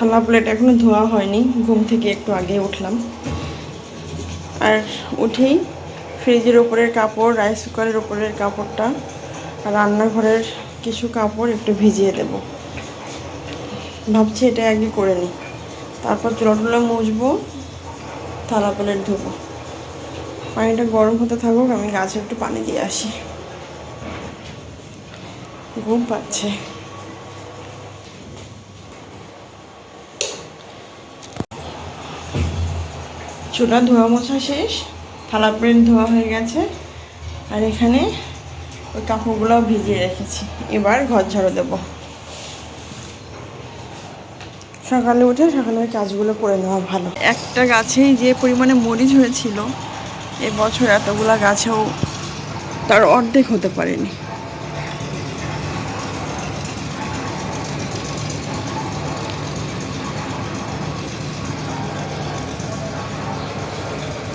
থালা প্লেট এখনও ধোয়া হয়নি। ঘুম থেকে একটু আগে উঠলাম। আর উঠেই ফ্রিজের ওপরের কাপড় রাইস কুকারের ওপরের কাপড়টা, আর রান্নাঘরের কিছু কাপড় একটু ভিজিয়ে দেব। ভাবছি এটা আগে করে নিই। তারপর চুলাটুলা মুছবো, থালা প্লেট ধোবো। পানিটা গরম হতে থাকুক, আমি গাছে একটু পানি দিয়ে আসি। ঘুম পাচ্ছে। চুলা ধোয়া মোছা শেষ, থালা প্লেট ধোয়া হয়ে গেছে, আর এখানে ওই কাপড়গুলো ভিজিয়ে রেখেছি। এবার ঘর ঝাড়ু দেবো। সকালে উঠে সকালে ওই কাজগুলো করে নেওয়া ভালো। একটা গাছেই যে পরিমাণে মরিচ হয়েছিল, এবছর এতগুলা গাছেও তার অর্ধেক হতে পারেনি।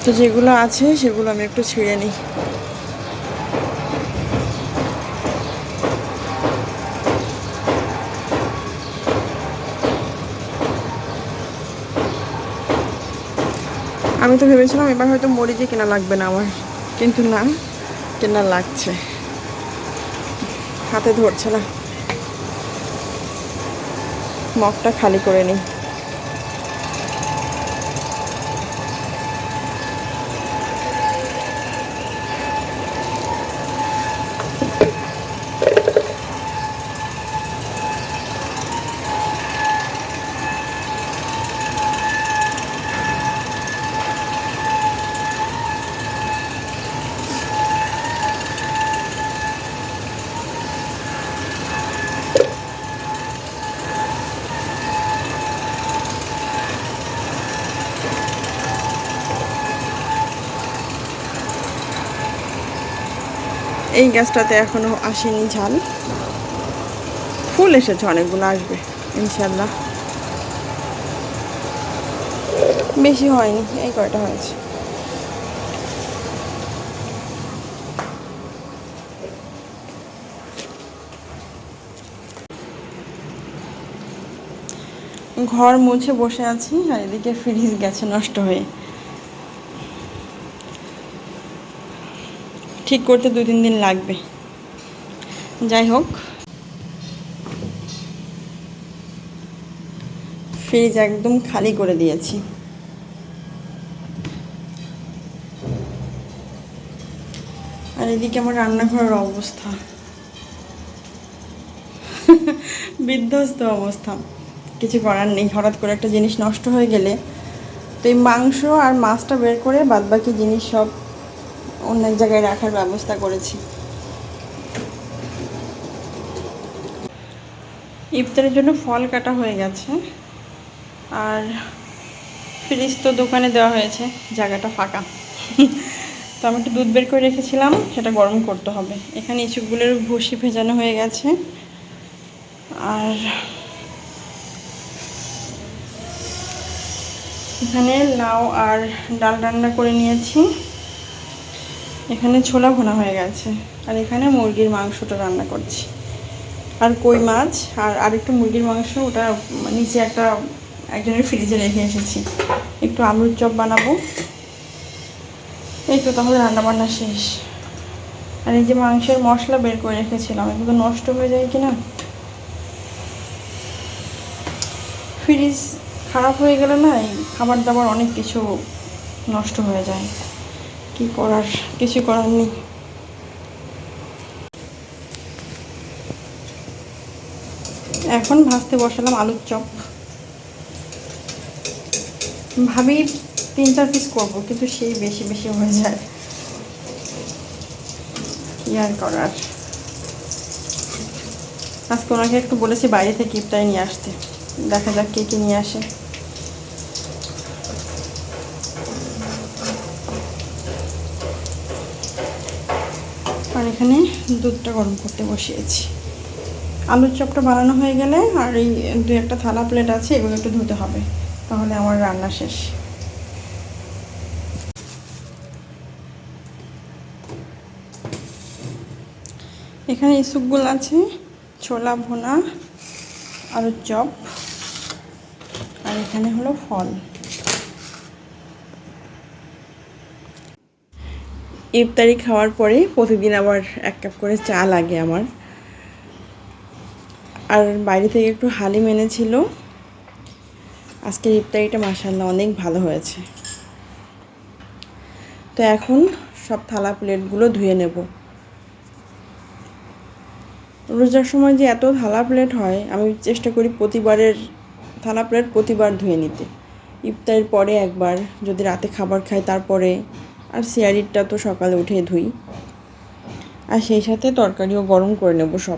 তো যেগুলো আছে সেগুলো আমি একটু ছিঁড়ে নিই। আমি তো ভেবেছিলাম এবার হয়তো মরিচে কেনা লাগবে না আমার, কিন্তু না, কেনা লাগছে। হাতে ধরছে না। মগটা খালি করে নিই। এই গ্যাসটাতে এখনও আসেনি ঝাল। ফুল এসেছে, অনেকগুলো আসবে ইনশাল্লাহ বেশি হয়নি, এই কয়টা হয়েছে? ঘর মুছে বসে আছি আর এদিকে ফ্রিজ গেছে নষ্ট হয়ে। ঠিক করতে দু তিন দিন লাগবে। যাই হোক। ফ্রিজ একদম খালি করে দিয়েছি। আর এদিকে আমার রান্নাঘরের অবস্থা। বিধ্বস্ত অবস্থা। কিছু করার নেই, হঠাৎ করে একটা জিনিস নষ্ট হয়ে গেলে। তো এই মাংস আর মাছটা বের করে বাদবাকি জিনিস সব অন্য এক জায়গায় রাখার ব্যবস্থা করেছি। ইফতারের জন্য ফল কাটা হয়ে গেছে। আর ফ্রিজ তো দোকানে দেওয়া হয়েছে, জায়গাটা ফাঁকা। তো আমি একটু দুধ বের করে রেখেছিলাম, সেটা গরম করতে হবে। এখানে ইচুকগুলোর ভুসি ভেজানো হয়ে গেছে। আর এখানে লাউ আর ডাল রান্না করে নিয়েছি। এখানে ছোলা ভোনা হয়ে গেছে। আর এখানে মুরগির মাংসটা রান্না করছি। আর কই মাছ আর আরেকটু মুরগির মাংস, ওটা নিচে একটা, একজনের ফ্রিজে রেখে এসেছি। একটু আলুর চপ বানাবো। এই তো তাহলে রান্নাবান্না শেষ। আর এই যে মাংসের মশলা বের করে রেখেছিলাম, এগুলো তো নষ্ট হয়ে যায় কি না ফ্রিজ খারাপ হয়ে গেলে না এই খাবার দাবার অনেক কিছু নষ্ট হয়ে যায়। কি করার? কিছু করার নেই। এখন ভাজতে বসালাম আলুর চপ। ভাবি তিন চার পিস করব, কিন্তু সেই বেশি বেশি হয়ে যায়। কি আর করার? আজকে ওনাকে একটু বলেছি বাইরে থেকে ইফতারি নিয়ে আসতে। দেখা যাক কে কে নিয়ে আসে আর এখানে দুধটা গরম করতে বসিয়েছি। আলুর চপটা বানানো হয়ে গেলে আর এই দু একটা থালা প্লেট আছে, এগুলো একটু ধুতে হবে। তাহলে আমার রান্না শেষ। এখানে ইসুপগুলো আছে, ছোলা, ভুনা, আলুর চপ, আর এখানে হলো ফল। ইফতারি খাওয়ার পরে প্রতিদিন আবার এক কাপ করে চা লাগে আমার। আর বাইরে থেকে একটু হালিম এনেছিল। আজকের ইফতারিটা মাসাল্লাহ অনেক ভালো হয়েছে। তো এখন সব থালা প্লেটগুলো ধুয়ে নেব। রোজার সময় যে এত থালা প্লেট হয়, আমি চেষ্টা করি প্রতিবারের থালা প্লেট প্রতিবার ধুয়ে নিতে। ইফতারের পরে একবার, যদি রাতে খাবার খাই তারপরে আর সিয়ারিটা তো সকালে উঠে ধুই। আর সেই সাথে তরকারিও গরম করে নেব সব।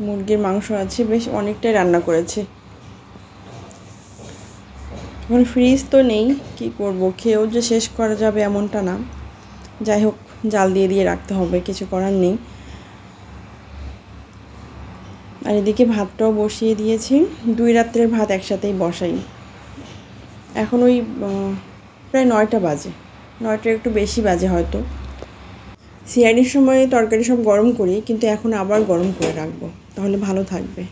মুরগির মাংস আছে, বেশ অনেকটাই রান্না করেছে। এখন ফ্রিজ তো নেই, কি করব? খেয়েও যে শেষ করা যাবে এমনটা না। যাই হোক, জাল দিয়ে দিয়ে রাখতে হবে, কিছু করার নেই। আর এদিকে ভাতটাও বসিয়ে দিয়েছি। দুই রাত্রের ভাত একসাথেই বসাই। এখন ওই প্রায় নয়টা বাজে। নয়টা একটু বেশি বাজে হয়তো। সিআইডির সময় তরকারি সব গরম করি, কিন্তু এখন আবার গরম করে রাখব। তাহলে ভালো থাকবে।